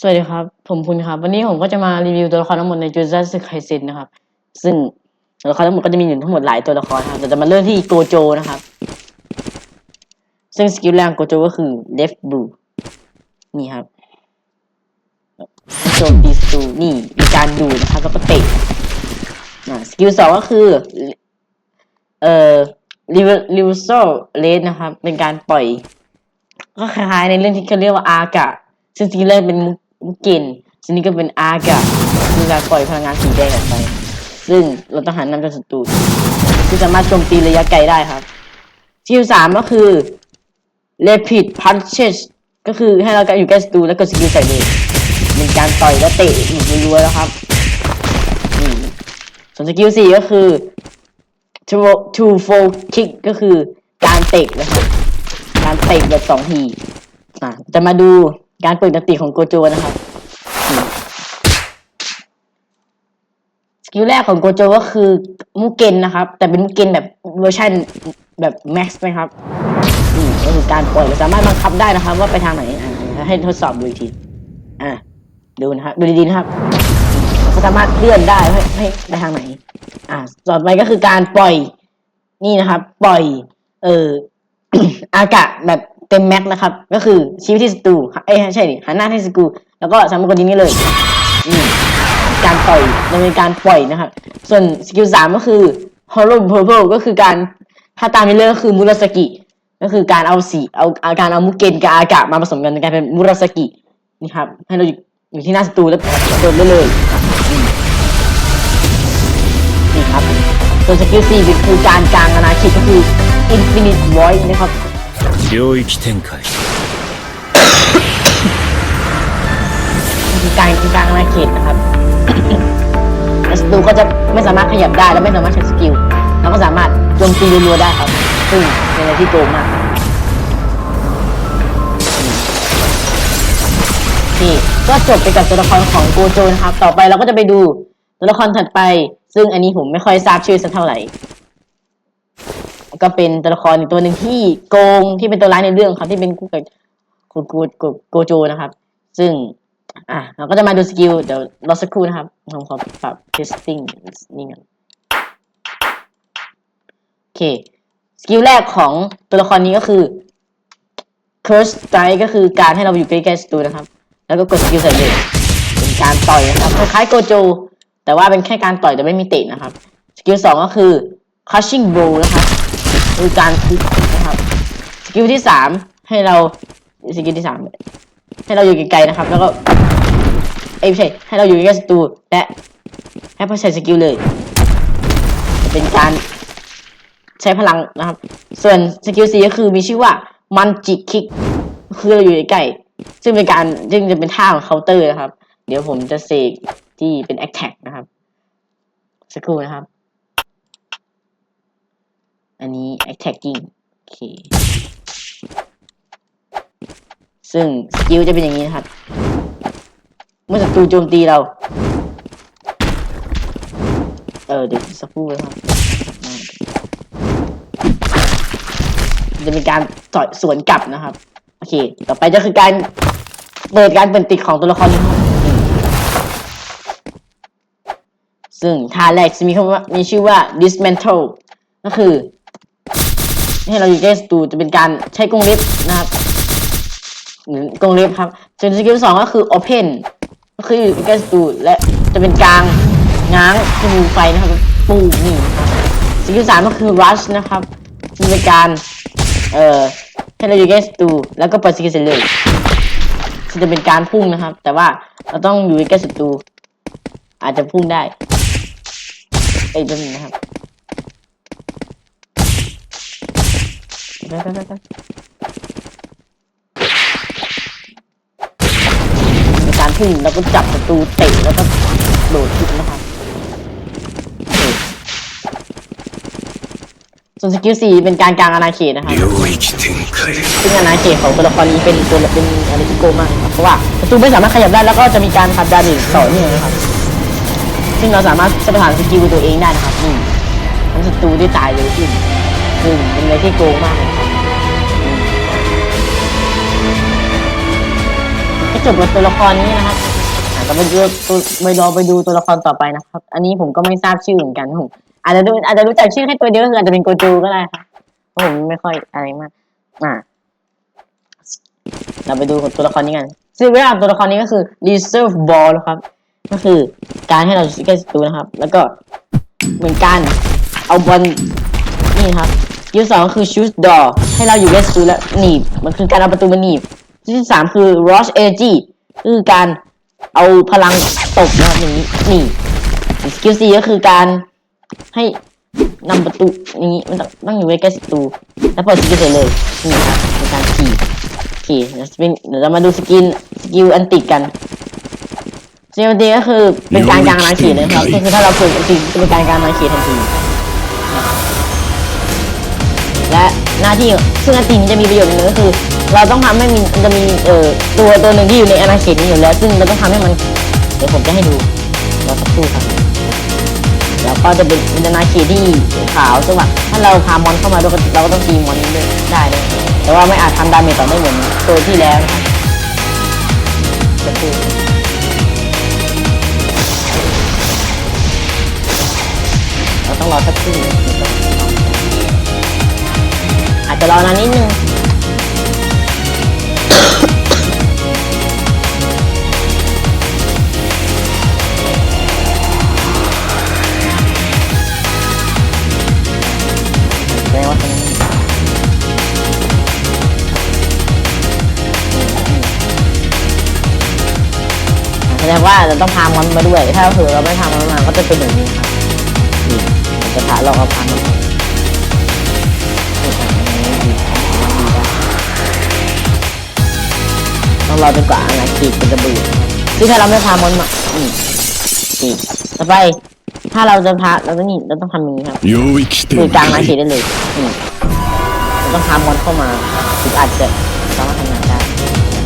สวัสดีครับ ผมพุนครับ วันนี้ผมก็จะมารีวิวตัวละครทั้งหมดในจูซัสไคเซนนะครับ ซึ่งตัวละครทั้งหมดก็จะมีอยู่ทั้งหมดหลายตัวละครครับแต่จะมาเริ่มที่โกโจนะครับ ซึ่งสกิลแรกของโกโจก็คือ left blue นี่ครับโจมตีศัตรูนี่มีการดูนะครับแล้วก็เตะอ่าสกิลสองก็คือ เอ่อ r e v e r s a l rate นะครับ เป็นการปล่อย ก็คล้ายในเรื่องที่เขาเรียกว่าอากะซึ่งสกิลแรกเป็นมุก เกนซึ่งนี้ก็เป็นอากะคือการปล่อยพลังงานสีแดงออกไป ซึ่งเราต้องหันนำจากศัตรูที่สามารถโจมตีระยะไกลได้ครับสกิลสามก็คือ rapid punches ก็คือให้เราอยู่ใกล้ศัตรูแล้วก็สกิลใส่เลยเป็นการต่อยและเตะอีกรัวๆแล้วครับส่วนสกิลสี่ก็คือ two two fold kick ก็คือการเตะนะครับ การเตะแบบสองทีอะจะมาดู การเปิดดนตรีของโกโจนะครับ สกิลแรกของโกโจก็คือมุกเกนนะครับ แต่เป็นมุกเกนแบบเวอร์ชันแบบแม็กซ์นะครับนี่ก็คือการปล่อยสามารถบังคับได้นะครับ ว่าไปทางไหนอ่าให้ทดสอบดูอีกทีอ่าดูนะครับดูดีๆนะครับก็สามารถเลื่อนได้ให้ให้ไปทางไหน อ่าต่อไปก็คือการปล่อยนี่นะครับ ปล่อย เอออากาศแบบ เต็มแม็กซ์นะครับ ก็คือชี้ไปที่ศัตรูเอ้ยใช่ดิหันหน้าที่ศัตรูแล้วก็สามารถกดยิงได้เลยการปล่อยมันเป็นการปล่อยนะครับ ส่วนสกิลสามก็คือ hollow purple ก็คือการถ้าตามไปเรื่องก็คือมุราสกิก็คือการเอาสีเอาอาการเอามุกเกนกับอากาศมาผสมกันในการเป็นมุราสกินี่ครับ ให้เราอยู่อยู่ที่หน้าศัตรูแล้วโดนได้เลยนี่ครับส่วนสกิลสี่คือการกลางอาณาเขตก็คือ infinite void นะครับ 领域展开 คือการกลางอาณาเขตนะครับ แล้วศัตรูก็จะไม่สามารถขยับได้และไม่สามารถใช้สกิลแล้วก็สามารถโจมตีรัวๆได้ครับ ซึ่งเป็นอะไรที่โกงมากนี่ก็จบไปกับตัวละครของโกโจนะครับ ต่อไปเราก็จะไปดูตัวละครถัดไป ซึ่งอันนี้ผมไม่ค่อยทราบชื่อสักเท่าไหร่ ก็เป็นตัวละครอีกตัวหนึ่งที่โกงที่เป็นตัวร้ายในเรื่องครับที่เป็นคู่กับโกโกโกโกโจนะครับ ซึ่งอะเราก็จะมาดูสกิลเดี๋ยวรอสักครู่นะครับผมขอปรับ testing นี่กันโอเคสกิลแรกของตัวละครนี้ก็คือ curse strike ก็คือการให้เราอยู่ใกล้ๆศัตรูนะครับ แล้วก็กดสกิลใส่เลยเป็นการต่อยนะครับคล้ายๆโกโจ แต่ว่าเป็นแค่การต่อยแต่ไม่มีเตะนะครับสกิลสองก็คือ crushing blow นะครับ คือการทุบนะครับสกิลที่สามให้เราสกิลที่สามให้เราอยู่ไกลๆนะครับ แล้วก็เอ้ยไม่ใช่ให้เราอยู่ใกล้ศัตรูและให้พอใช้สกิลเลย เป็นการใช้พลังนะครับ ส่วนสกิลสีก็คือมีชื่อว่ามันจิกคิกคือเราอยู่ใกล้ซึ่งเป็นการซึ่งจะเป็นท่าของเคาน์เตอร์นะครับ เดี๋ยวผมจะเสกที่เป็นแอคแท็กนะครับ สักครู่นะครับ อันนี้ attacking โอเค ซึ่งสกิลจะเป็นอย่างนี้นะครับ เมื่อศัตรูโจมตีเรา เออเดี๋ยวสักครู่นะครับจะเป็นการต่อยสวนกลับนะครับ โอเค ต่อไปจะคือการเปิดการเปิดติดของตัวละครนี้ครับซึ่งท่าแรกจะมีคำว่ามีชื่อว่า dismantle ก็คือ ให้เราอยู่ใกล้ศัตรูจะเป็นการใช้กรงเล็บนะครับหรือกรงเล็บครับส่วนสกิลสองก็คือ open ก็คืออยู่ใกล้ศัตรูและจะเป็นกลางง้างธนูไฟนะครับปูนี่สกิลสามก็คือ rush นะครับจะเป็นการเอ่อให้เราอยู่ใกล้ศัตรูแล้วก็เปิดสกิลเสร็จเลยจะเป็นการพุ่งนะครับ แต่ว่าเราต้องอยู่ใกล้ศัตรูอาจจะพุ่งได้เอ้ยแป๊บนึงนะครับ ได้ได้ได้การพุ่งแล้วก็จับประตูเตะแล้วก็โดดขึ้นนะคะส่วนสกิลสี่เป็นการกลางอาณาเขตนะคะซึ่งอาณาเขตของตัวละครนี้เป็นตัวเป็นอะไรที่โกมากเพราะว่าประตูไม่สามารถขยับได้แล้วก็จะมีการขับดาเมจต่อเนื่องนะครับ ซึ่งเราสามารถสถานสกิลตัวเองได้นะครับนี่ทำศัตรูได้ตายเลยที่นซึ่งเป็นอะไรที่โกงมาก จบกับตัวละครนี้นะครับอะก็ไปดูตัวไปรอไปดูตัวละครต่อไปนะครับ อันนี้ผมก็ไม่ทราบชื่อเหมือนกันผมอาจจะดูอาจจะรู้จักชื่อแค่ตัวเดียวก็คืออาจจะเป็นโกจูก็ได้ครับเพราะผมไม่ค่อยอะไรมากอะเราไปดูตัวละครนี้กันซึ่งเวลาตัวละครนี้ก็คือ reserve ball นะครับ ก็คือการให้เราแก้ศัตรูนะครับ แล้วก็เหมือนกันเอาบอลนี่ครับยูสองก็คือ shoot door ให้เราอยู่ใกล้ศัตรูและหนีบมันคือการเอาประตูมาหนีบ ที่สามคือ rush energy คือการเอาพลังตบนะครับอย่างนี้หนีบสกิลสี่ก็คือการให้นำประตูนี้มันต้องอยู่ใกล้ๆศัตรูแล้วเปิดสกิลเสร็จเลยนี่ครับเป็นการขี่โอเคเดี๋ยวจะเป็นเดี๋ยวเรามาดูสกินสกิลอันติดกันซีโอดีก็คือเป็นการกลางนาขีเลยครับก็คือถ้าเราฝึกจริงจะเป็นการกลางนาขี่ทันที และหน้าที่ซึ่งอัตีนี้จะมีประโยชน์หนึ่งก็คือ เราต้องทำให้มีมันจะมีเอ่อตัวตัวหนึ่งที่อยู่ในอาณาเขตนี้อยู่แล้ว ซึ่งเราต้องทำให้มันเดี๋ยวผมจะให้ดูเรอสักครู่ครับแล้วก็จะเป็นอาณาเขตที่ขาวซึ่งว่าถ้าเราพามอนเข้ามาด้วยเราก็ต้องตีมอนด้วยได้เลยแต่ว่าไม่อาจทำดาเมจต่อได้เหมือนตัวที่แล้วนะครับสักครู่เราต้องรอสักครู่นึง จจะรอนานนิดนึงแสดงว่าแสดงว่าเราต้องพามอนมาด้วย ถ้าเผื่อเราไม่พามอนมา ก็จะเป็นอย่างนี้ครับจะถาลองเอาพันมา ของเราดีกว่านะขีดเป็นกระบี่ซึ่งถ้าเราไม่พามอนมาอืมขีดต่อไป ถ้าเราจะพาเราต้องนี่เราต้องทำนี้ครับคือกลางนะขีดได้เลยอืมเราต้องพามอนเข้ามาถึงอาจจะสามารถทำงานได้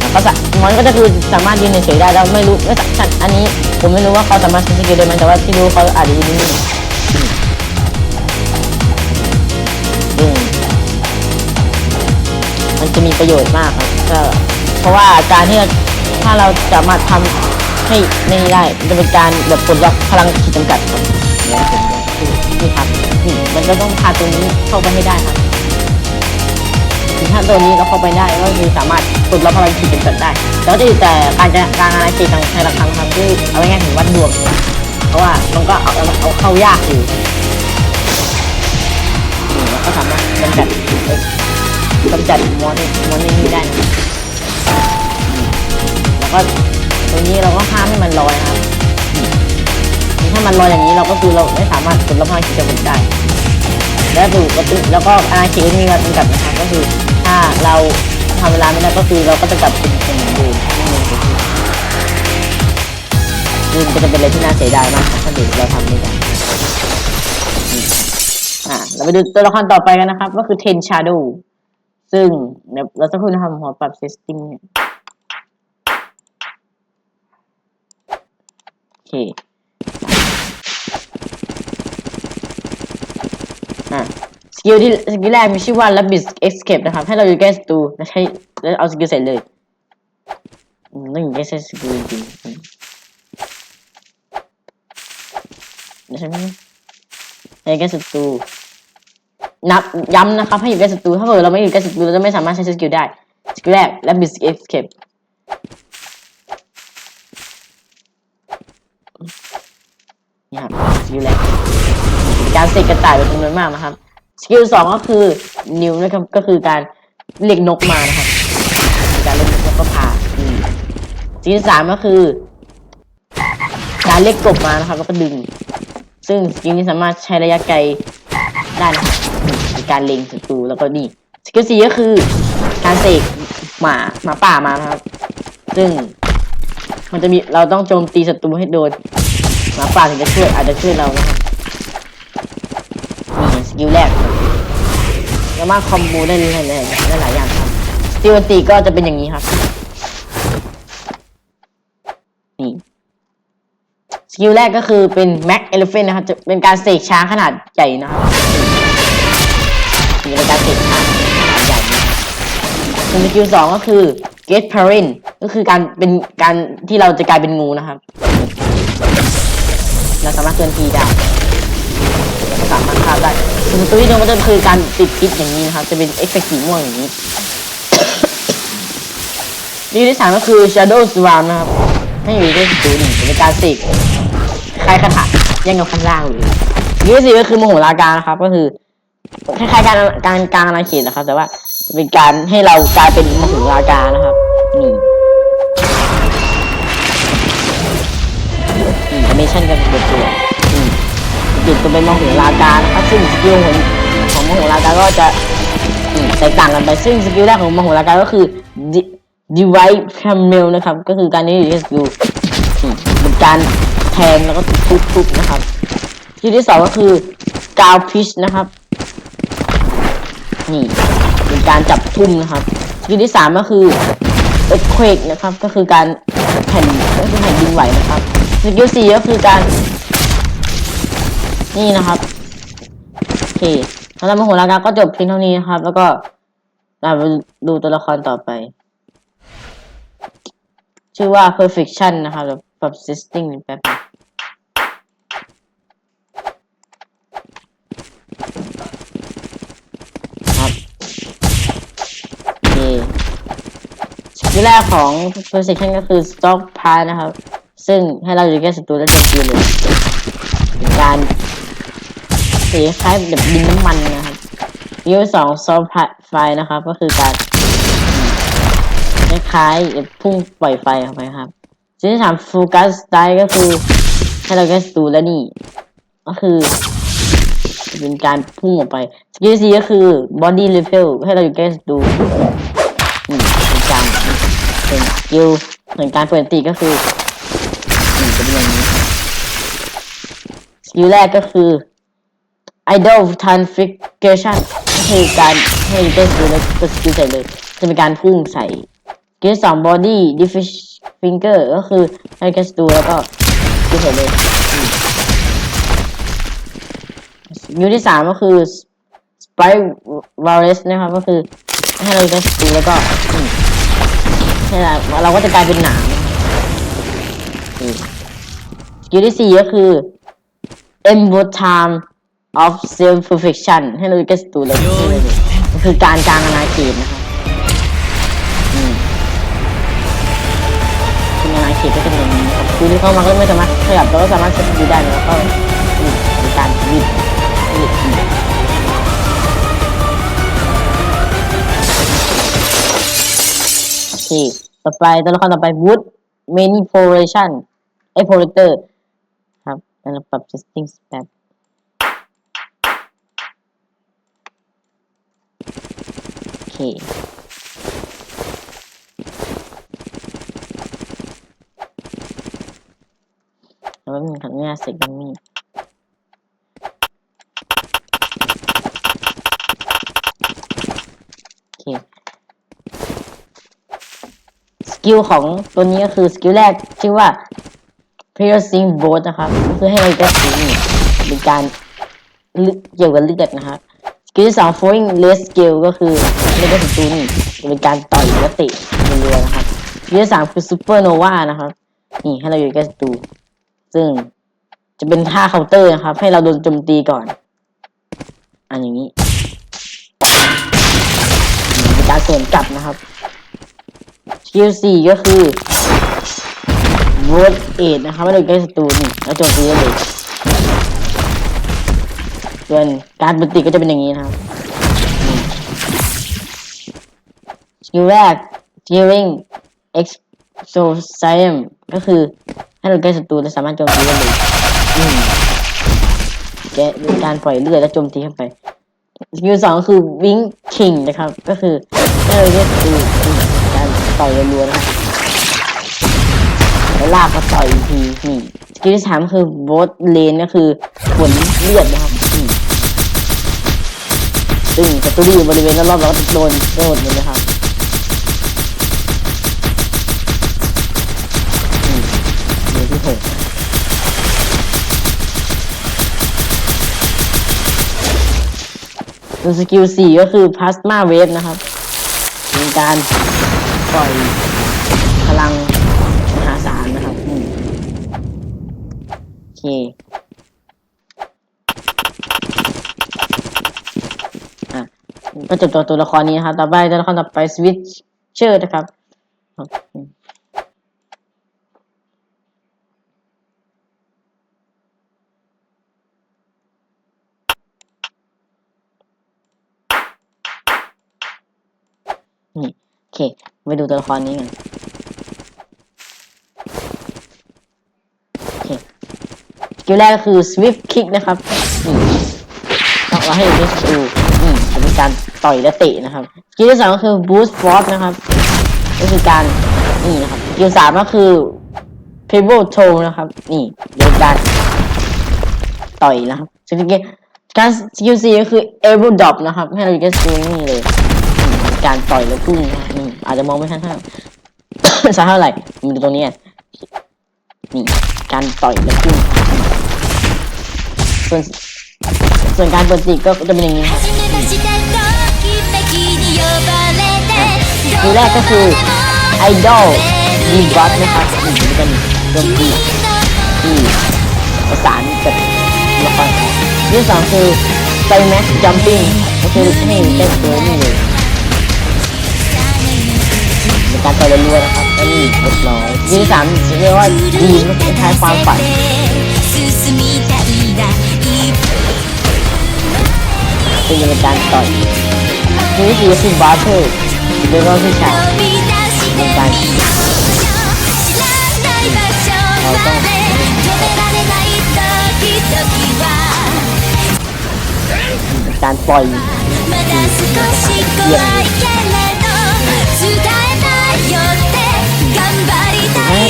แล้วก็จะมอนก็จะคือสามารถยืนเฉยได้แล้วไม่รู้ไม่สั่นอันนี้ ผมไม่รู้ว่าเขาสามารถใช้สกิลได้ไหมแต่ว่าที่รู้เขาอาจจะยืนนิ่งมันจะมีประโยชน์มากครับก็ เพราะว่าการที่เราถ้าเราสามารถทำให้นี่ได้จะเป็นการแบบปลดล็อกพลังขีดจำกัดครับนี่ยผมนี่ครับนี่มันก็ต้องพาตัวนี้เข้าไปให้ได้ครับถ้าตัวนี้เราเข้าไปได้ก็คือสามารถปลดล็อกพลังขีดจำกัดได้ แล้วจะอยู่แต่การจะการอาณาเขตทางในละครั้งครับคือเอาง่ายๆถึงวัดดวงเพราะว่ามันก็เอาเอาเข้ายากอยู่นี่เราก็สามารถกำจัดกำจัดมอนมอนนี่ได้นะ ก็ตัวนี้เราก็ห้ามให้มันลอยนะครับถ้ามันลอยอย่างนี้เราก็คือเราไม่สามารถกดรับพลังกิจกรรมได้ แล้วถูกกระตุ้นแล้วก็อาณาเขตมีการจำกัดนะครับก็คือถ้าเราทำเวลาไม่ได้ก็คือเราก็จะกลับเป็นเป็นเหมือนเดิมไม่เหมือนเดิมซึ่งก็จะเป็นอะไรที่น่าเสียดายมากถ้าเด็กเราทำไม่ได้อ่าเราไปดูตัวละครต่อไปกันนะครับ ก็คือ Ten Shadow ซึ่งเดี๋ยวเราสักครู่นะครับผมขอปรับ setting เนี่ยโอ เคสกิลที่สกิลแรกมีชื่อว่า Rabbit Escape นะครับ ให้เราอยู่ใกล้ศัตรูแล้วใช้แล้วเอาสกิลใส่เลยอืมต้องอยู่ใกล้สกิลจริงๆอืมเดี๋ยวใช่ไหมให้ใกล้ศัตรูนับย้ำนะครับให้อยู่ใกล้ศัตรูถ้าเกิดเราไม่อยู่ใกล้ศัตรูเราจะไม่สามารถใช้สกิลได้สกิลแรกและบิสเอ็ กซ์เคปนี่ครับสกิลแรกการเสกกระต่ายเป็นจำนวนมากนะครับ สกิลสองก็คือนิวนะครับ ก็คือการเรียกนกมานะครับ การเรียกนกแล้วก็พาอืมสกิลสามก็คือ การเรียกกบมานะครับ แล้วก็ดึง ซึ่งสกิลนี้สามารถใช้ระยะไกลได้นะครับในการเล็งศัตรูแล้วก็นี่สกิลสี่ก็คือ การเสกหมาหมาป่ามานะครับ ซึ่งมันจะมีเราต้องโจมตีศัตรูให้โดน หมาป่าถึงจะช่วยอาจจะช่วยเรานะครับนี่สกิลแรกสามารถคอมโบได้หลายๆได้หลายอย่างครับสกิลอันตีก็จะเป็นอย่างนี้ครับนี่สกิลแรกก็คือเป็นแม็กเอลเฟนนะครับจะเป็นการเสกช้างขนาดใหญ่นะครับมีรายการเสกช้างขนาดใหญ่นะครับส่วนสกิลสองก็คือ get parent ก็คือการเป็นการที่เราจะกลายเป็นงูนะครับ เราสามารถเคลื่อนที่ได้เราสามารถฆ่าได้ส่วนตัวที่โดนมันจะคือการติดพิษอย่างนี้นะครับ จะเป็นเอฟเฟกต์สีม่วงอย่างนี้นี่ที่สามก็คือ shadow swarm นะครับให้อยู่ด้วยตัวหนึ่งเป็นการเสกคล้ายคาถาแย่งกับข้างล่างเลยนี่ที่สี่ก็คือมโหราการนะครับ ก็คือคล้ายๆการการกลางอาณาเขตนะครับ แต่ว่าเป็นการให้เรากลายเป็นมโหราการนะครับนี่ เมชั่นกันเปิดตัวนี่เปลี่ยนตัวเป็นมโหราการนะครับซึ่งสกิลของของมโหราการก็จะอืมแตกต่างกันไปซึ่งสกิลแรกของมโหราการก็คือ divide camel นะครับ ก็คือการนี้อยู่ที่สกิลอืมเป็นการแทงแล้วก็ทุบๆนะครับสกิลที่สองก็คือกาวพิชนะครับ นี่เป็นการจับทุ่มนะครับสกิลที่สามก็คือ earthquake นะครับ ก็คือการแผ่นก็คือแผ่นดินไหวนะครับ สกิลสี่ก็คือการ นี่นะครับโอเคสำหรับมโหราการก็จบเพียงเท่านี้นะครับ แล้วก็เราไปดูตัวละครต่อไป ชื่อว่า perfection นะครับแล้วปรับ setting แป๊บครับโอเคสกิลแรกของ perfection ก็คือ stock part นะครับ ซึ่งให้เราอยู่แค่ศัตรูและโจมตีเลยการสีคล้ายแบบดินน้ำมันนะครับสกิลสอง soft ไฟนะครับ ก็คือการคล้ายๆแบบพุ่งปล่อยไฟออกไปครับสิ่งที่สามโฟกัสไ e ก็คือให้เราแค่ดูแล้วนี่ ก็คือเป็นการพุ่งออกไปสกิลสี่ก็คือ body repel ให้เราอยู่แค่ดูเป็นการเป็นสกิลเหมือนการเปิดตีก็คืออืมจะเป็นอย่างนี้ส กิลแรกก็คือ idol transfiguration ก็คือการให้เราแค่ดูแล้วกดสกิลใส่เลย จะเป็นการพุ่งใส่สกิลสอง body diffuse finger ก็คือให้แคสตูแล้วก็สกิลเสร็จเลยอืมสกิลที่สามก็คือ sprite virus นะครับก็คือให้เราแคสตูแล้วก็อืมให้เราเราก็จะกลายเป็นหนามสกิลที่สี่ก็คือ embo time of self perfection ให้เราแคสตูแล้วก็ก็คือการกลางอาณาเขตนะครับอืมเป็นยังไงเขตก็จะเป็นอย่างนี้ครับคือที่เข้ามาก็ไม่สามารถขยับแล้วก็สามารถใช้ดูได้แล้วก็นี่เป็นการบิดบิดบิดโอเคต่อไปตัวละครต่อไป wood manipulation ไอ้ projector แล้วเราปรับ setting แป๊บโอเคแล้วก็มีขันงาเสร็จยังมีโอเคสกิลของตัวนี้ก็คือสกิลแรกชื่อว่า piercing bolt นะครับก็คือให้เราแก้สีนี่เป็นการเลืเกี่ยวกับเลือดนะครับสกิลที่สอง throwing less skill ก็คือเล่นกับศัตรูนี่จะเป็นการต่อยและเตะเรือๆนะครับสกิลที่สามคือ supernova นะครับนี่ให้เราอยู่ใกล้ศัตรูซึ่งจะเป็นท่าเคาน์เตอร์นะครับ ให้เราโดนโจมตีก่อน อันอย่างนี้เป็นการสวนกลับนะครับสกิลสี่ก็คือ w o r d aid นะครับให้เราใกล้ศัตรูนี่แล้วโจมตีเลยส่วนการปฏิก็จะเป็นอย่างนี้นะครับสกิลแรก Steering Exorcism ก็คือให้เราใกล้ศัตรูและสามารถโจมตีได้เลยอืมแกเป็นการปล่อยเลือดและโจมตีเข้าไปสกิลสองคือ Wing King นะครับ ก็คือให้เราใกล้ศัตรูการต่อยรัวๆนะครับ ลากมาต่อยทีนี่สกิลที่สามคือ Boat Lane ก็คือฝนเลือดนะครับอืมซึ่งศัตรูที่อยู่บริเวณรอบๆเราก็จะโดนโดนเลยนะครับเดือนที่หกตัวสกิลสี่ก็คือพลาสมาเวฟนะครับเป็นการปล่อยพลัง อะก็จบตัวตัวละครนี้นะครับ ต่อไปตัวละครต่อไปสวิตเชอร์นะครับนี่โอเค ไปดูตัวละครนี้กันโอเคส กิลแรกก็คือ Swift Kick นะครับนี่ต้องเอาให้ดูดูนี่จะเป็นการต่อยและเตะนะครับสกิลที่สองก็คือ Boost Force นะครับ ก็คือการนี่นะครับสกิลสามก็คือ Pebble Toe นะครับ นี่เป็นการต่อยนะครับสกิลการสกิลสี่ก็คือ Able Drop นะครับ ให้เราดูแค่สกิลนี่เลย การต่อยแล้วพุ่งนะนี่อาจจะมองไม่ชัดเท่าชัดเท่าไหร่มาดูตรงนี้นี่การต่อยและพุ่ง ส่วนส่วนการเปิดตีก็จะเป็นอย่างนี้ครับตัวแรกก็คือไอดอลดีบัตนะครับมันจะเป็นดนตรีที่ประสานกับละครที่สองคือไซแม็กจัมปิ้งก็คือให้เต้นตัวนี่เลยนการไปเรื่อยๆนะครับก็นี่เล็กน้อยที่สามเรียกว่าดีมันคล้ายความฝัน เป็นการต่อยนี่คือสิ่งบาเทอร์เด็นรอบที่สามในการเรานการปล่อยเยี่ยม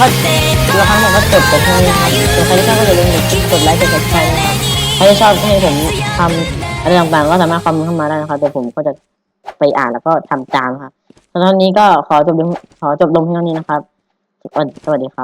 ก็ตัวครั้งผมก็จบแต่ใครที่ชอบก็อย่าลืมกดไลค์กดแชร์ใครที่ชอบก็ให้ผมทำ อะไรต่างๆก็สามารถคอมเมนต์เข้ามาได้นะครับเดี๋ยวผมก็จะไปอ่านแล้วก็ทำตามครับตอนนี้ก็ขอจบลงขอจบลงเพียงเท่านี้นะครับสวัสดีครับ